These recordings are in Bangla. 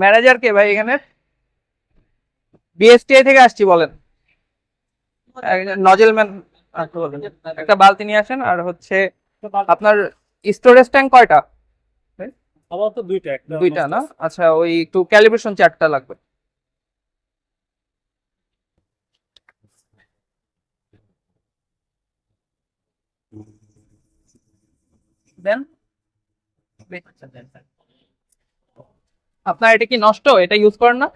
ম্যানেজার কে ভাই এখানে? বিএসটিআই থেকে আসছি বলেন। নজেল ম্যান একটা বালতি নিয়ে আসেন আর হচ্ছে আপনার স্টোরেজ ট্যাঙ্ক কয়টা? আমার তো দুইটা একটা দুইটা না? আচ্ছা ওই একটু ক্যালিব্রেশন চারটা লাগবে। দেন। আপনার এটা কি নষ্ট? এটা ইউজ করেন না?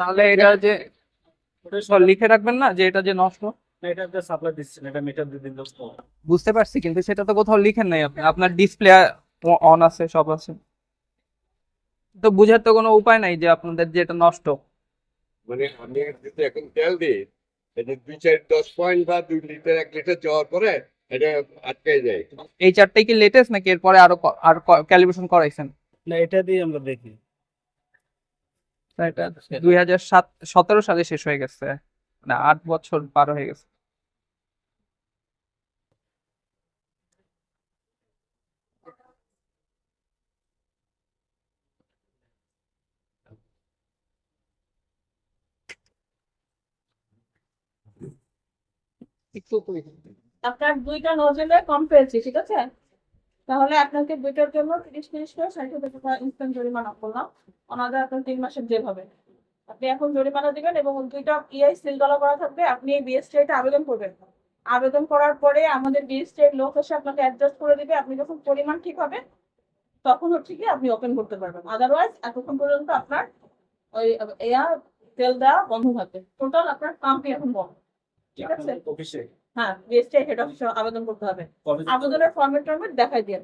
তাহলে এটা যে লিখে রাখবেন না যে এটা যে নষ্ট? বুঝতে পারছি কিন্তু সেটা তো কোথাও লিখেন নাই আপনি। আপনার ডিসপ্লে অন আছে সব আছে। তো বুঝার তো কোনো উপায় নাই যে আপনাদের যে এটা নষ্ট। মানে আমি যদি এখন তেল দিই যে দুই চার দশ পয়েন্ট বা দুই লিটার এক লিটার যাওয়ার পরে এটা আটকে যায়। এই চারটাই কি লেটেস্ট নাকি এরপরে আরও আর ক্যালিব্রেশন করাইছেন? না এটা দিয়ে আমরা দেখি। এটা দুই হাজার সাত সতেরো সালে শেষ হয়ে গেছে। না আট বছর পার হয়ে গেছে। একটু আপনার দুইটা নজলে কম পেয়েছি ঠিক আছে? তাহলে আপনাকে দুইটার জন্য তিরিশ তিরিশ করে ষাট হাজার টাকা ইনস্ট্যান্ট জরিমানা করলাম। ওনাদের আপনার তিন মাসের যেভাবে আপনি এখন জরিমানা দিবেন এবং দুইটা ইআই সিল দলা করা থাকবে। আপনি বিএসটিআইতে আবেদন করবেন। আবেদন করার পরে আমাদের বিএসটিআই লোক এসে আপনাকে অ্যাডজাস্ট করে দিবে। আপনি যখন পরিমাণ ঠিক হবে, তখন হচ্ছে কি আপনি ওপেন করতে পারবেন। আদারওয়াইজ এতক্ষণ পর্যন্ত আপনার ওই এয়ার তেল দেওয়া বন্ধ থাকবে। টোটাল আপনার পাম্পই এখন বন্ধ। ঠিক আছে? হ্যাঁ বিএসটিআই হেড অফিসে আবেদন করতে হবে। আবেদনের ফর্মেট টর্মেট দেখাই দিয়ে।